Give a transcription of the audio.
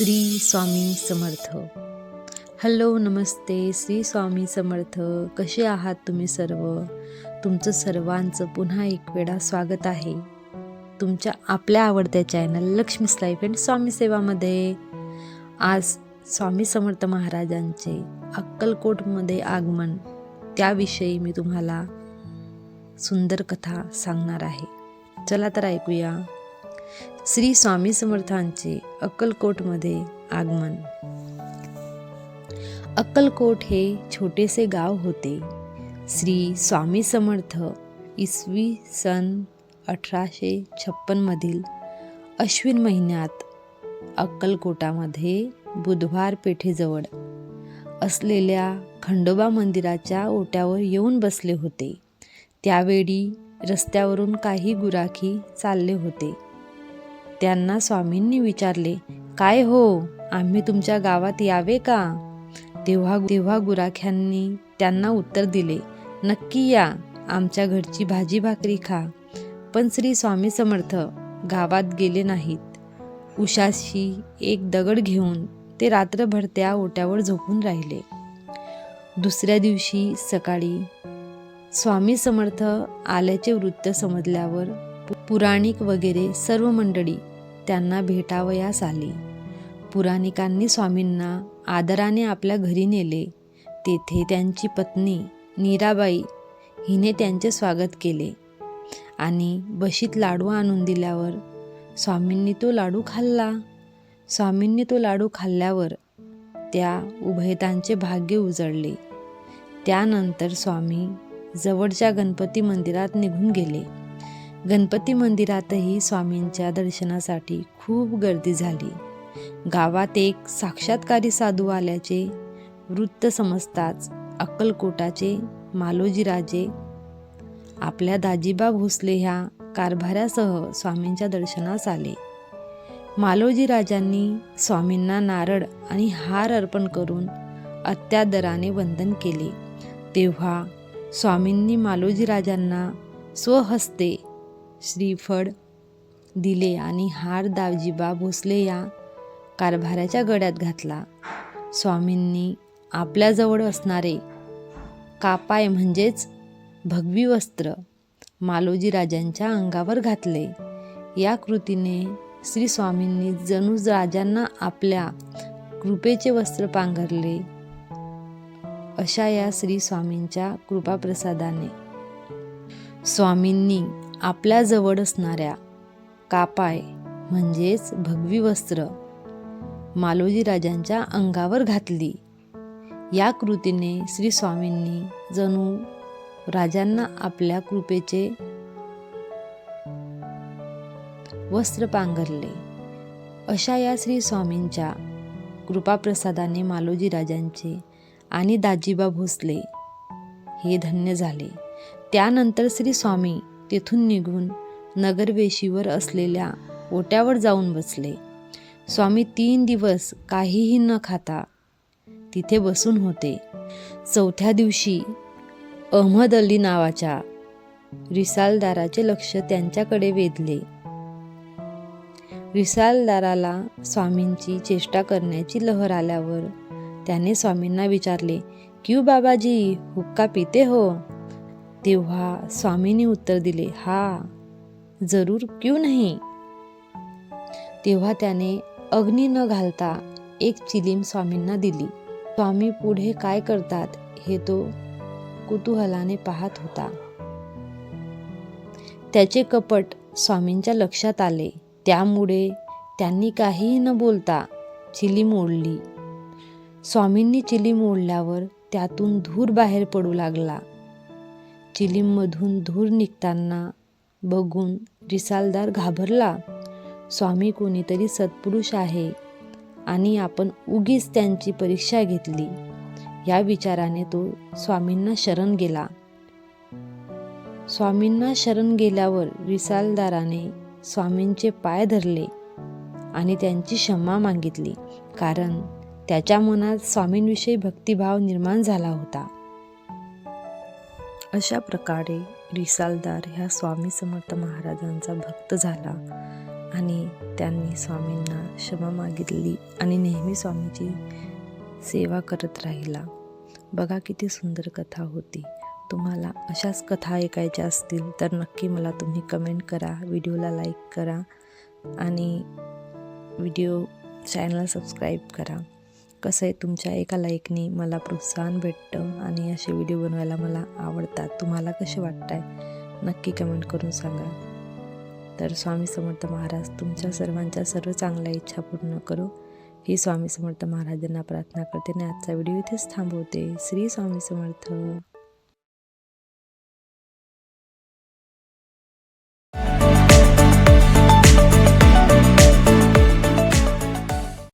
Shri Swami Samarth. Hello नमस्ते. श्री स्वामी समर्थ कसे आहात तुम्ही सर्व? तुमचं सर्वांचं पुन्हा एक वेळा स्वागत आहे. तुमच्या आपल्या आवडत्या channel Lakshmi's life and Swami सेवामध्ये. आज स्वामी समर्थ महाराजांचे अक्कलकोटमध्ये आगमन त्याविषयी मी तुम्हाला सुंदर कथा सांगणार आहे. चला तर ऐकूया. श्री स्वामी समर्थांचे अक्कलकोटमध्ये आगमन. अक्कलकोट हे छोटेसे गाव होते. श्री स्वामी समर्थ इसवी सन अठराशे छप्पनमधील अश्विन महिन्यात अक्कलकोटामध्ये बुधवार पेठेजवळ असलेल्या खंडोबा मंदिराच्या ओट्यावर येऊन बसले होते. त्यावेळी रस्त्यावरून काही गुराखी चालले होते. त्यांना स्वामींनी विचारले काय हो आम्ही तुमच्या गावात यावे का? तेव्हा तेव्हा गुराख्यांनी त्यांना उत्तर दिले नक्की या आमच्या घरची भाजी भाकरी खा. पण श्री स्वामी समर्थ गावात गेले नाहीत. उशाशी एक दगड घेऊन ते रात्रभर त्या ओट्यावर झोपून राहिले. दुसऱ्या दिवशी सकाळी स्वामी समर्थ आल्याचे वृत्त समजल्यावर पुराणिक वगैरे सर्व मंडळी त्यांना भेटावयास आली. पुराणिकांनी स्वामींना आदराने आपल्या घरी नेले. तेथे त्यांची पत्नी नीराबाई हिने त्यांचे स्वागत केले आणि बशीत लाडू आणून दिल्यावर स्वामींनी तो लाडू खाल्ला. स्वामींनी तो लाडू खाल्ल्यावर त्या उभयतांचे भाग्य उजळले. त्यानंतर स्वामी जवळच्या गणपती मंदिरात निघून गेले. गणपती मंदिरातही स्वामींच्या दर्शनासाठी खूप गर्दी झाली. गावात एक साक्षात्कारी साधू आल्याचे वृत्त समजताच अक्कलकोटाचे मालोजीराजे आपल्या दाजीबा भोसले ह्या कारभाऱ्यासह स्वामींच्या दर्शनास आले. मालोजीराजांनी स्वामींना नारळ आणि हार अर्पण करून अत्यादराने वंदन केले. तेव्हा स्वामींनी मालोजीराजांना स्वहस्ते श्रीफळ दिले आणि हार दावजीबा भोसले या कारभाराच्या गड्यात घातला. स्वामींनी आपल्याजवळ असणारे कापाय म्हणजेच भगवी वस्त्र मालोजी राजांच्या अंगावर घातले. या कृतीने श्री स्वामींनी जणू राजांना आपल्या कृपेचे वस्त्र पांघरले. अशा या श्री स्वामींच्या कृपाप्रसादाने. स्वामींनी आपल्याजवळ असणाऱ्या कापाय म्हणजेच भगवी वस्त्र मालोजी राजांच्या अंगावर घातली. या कृतीने श्री स्वामींनी जणू राजांना आपल्या कृपेचे वस्त्र पांघरले. अशा या श्री स्वामींच्या कृपाप्रसादाने मालोजी राजांचे आणि दाजीबा भोसले हे धन्य झाले. त्यानंतर श्री स्वामी तेथून निघून नगरवेशीवर असलेल्या ओट्यावर जाऊन बसले. स्वामी तीन दिवस काहीही न खाता तिथे बसून होते. चौथ्या दिवशी अहमद अली नावाच्या रिसालदाराचे लक्ष त्यांच्याकडे वेधले. रिसालदाराला स्वामींची चेष्टा करण्याची लहर आल्यावर त्याने स्वामींना विचारले क्यू बाबाजी हुक्का पिते हो? तेव्हा स्वामींनी उत्तर दिले हा जरूर क्यू नाही? तेव्हा त्याने अग्नी न घालता एक चिलीम स्वामींना दिली. स्वामी पुढे काय करतात हे तो कुतूहलाने पाहत होता. त्याचे कपट स्वामींच्या लक्षात आले. त्यामुळे त्यांनी काहीही न बोलता चिली मोडली स्वामींनी चिली मोडल्यावर त्यातून धूर बाहेर पडू लागला. चिलीममधून धूर निघताना बघून रिसालदार घाबरला स्वामी कोणीतरी सत्पुरुष आहे आणि आपण उगीच त्यांची परीक्षा घेतली. या विचाराने तो स्वामींना शरण गेला. स्वामींना शरण गेल्यावर रिसालदाराने स्वामींचे पाय धरले आणि त्यांची क्षमा मागितली कारण त्याच्या मनात स्वामींविषयी भक्तिभाव निर्माण झाला होता. अशा प्रकारे रिसालदार ह्या स्वामी समर्थ महाराजांचा भक्त झाला आणि त्यांनी स्वामींना क्षमा मागितली आणि नेहमी स्वामीची सेवा करत राहिला. बघा किती सुंदर कथा होती. तुम्हाला अशाच कथा ऐकायच्या असतील तर नक्की मला तुम्ही कमेंट करा व्हिडिओला लाईक करा आणि व्हिडिओ चॅनल सबस्क्राईब करा. कसं आहे तुमच्या एका लाईकनी मला प्रोत्साहन भेटतं आणि असे व्हिडिओ बनवायला मला आवडतात? तुम्हाला कसे वाटत आहे नक्की कमेंट करून सांगा. तर स्वामी समर्थ महाराज तुमच्या सर्वांच्या सर्व चांगल्या इच्छा पूर्ण करो. ही स्वामी समर्थ महाराजांना प्रार्थना करते आणि आजचा व्हिडिओ इथेच थांबवते. श्री स्वामी समर्थ.